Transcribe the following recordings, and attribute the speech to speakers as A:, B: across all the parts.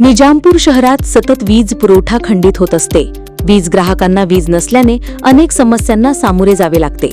A: निजामपूर शहरात सतत वीज पुरवठा खंडित होत असते. वीज ग्राहकांना वीज नसल्याने अनेक समस्यांना सामोरे जावे लागते.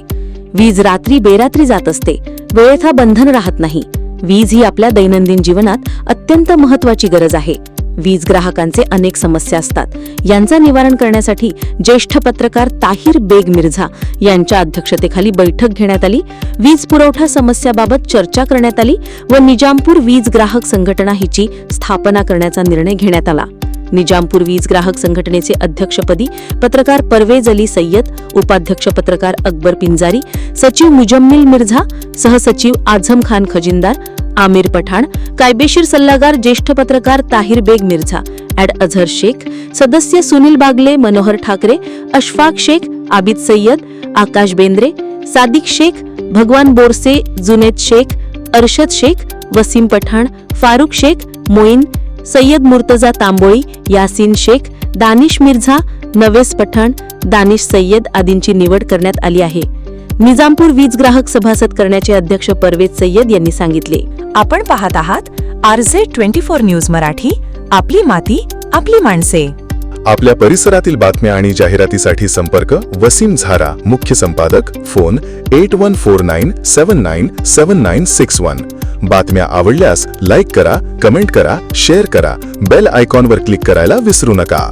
A: वीज रात्री बेरात्री जात असते. वेळेत हा बंधन राहत नाही. वीज ही आपल्या दैनंदिन जीवनात अत्यंत महत्वाची गरज आहे. वीज ग्राहकांचे अनेक समस्या असतात. यांचं निवारण करण्यासाठी ज्येष्ठ पत्रकार ताहिर बेग मिर्झा यांच्या अध्यक्षतेखाली बैठक घेण्यात आली. वीज पुरवठा समस्याबाबत चर्चा करण्यात आली व निजामपूर वीज ग्राहक संघटना हिची स्थापना करण्याचा निर्णय घेण्यात आला. निजामपूर वीज ग्राहक संघटनेचे अध्यक्षपदी पत्रकार परवेज अली सय्यद उपाध्यक्ष पत्रकार अकबर पिंजारी सचिव मुजम्मिल मिर्झा सहसचिव आझम खान खजिनदार आमिर पठाण कायदेशीर सल्लागार ज्येष्ठ पत्रकार ताहिर बेग मिर्झा ॲड अझहर शेख सदस्य सुनील बागले मनोहर ठाकरे अशफाक शेख आबिद सय्यद आकाश बेंद्रे सादिक शेख भगवान बोरसे जुनेद शेख अर्शद शेख वसीम पठाण फारुख शेख मोईन सय्यद मुर्तजा तांबोळी यासीन शेख दानिश मिर्झा नवेस पठाण दानिश सय्यद आदींची निवड करण्यात आली आहे. निजामपूर वीज ग्राहक सभासद करण्याचे अध्यक्ष परवेज सय्यद यांनी सांगितले.
B: आपण पाहत आहात RJ twenty four news Marathi आपली माती आपली माणसे.
C: आपल्या परिसरातील बातम्या आणि जाहिरातीसाठी संपर्क वसीम झारा मुख्य संपादक phone eight one four nine seven nine seven nine six one. बातम्या आवडल्यास लाईक करा कमेंट करा शेअर करा बेल आयकॉनवर क्लिक करायला विसरू नका.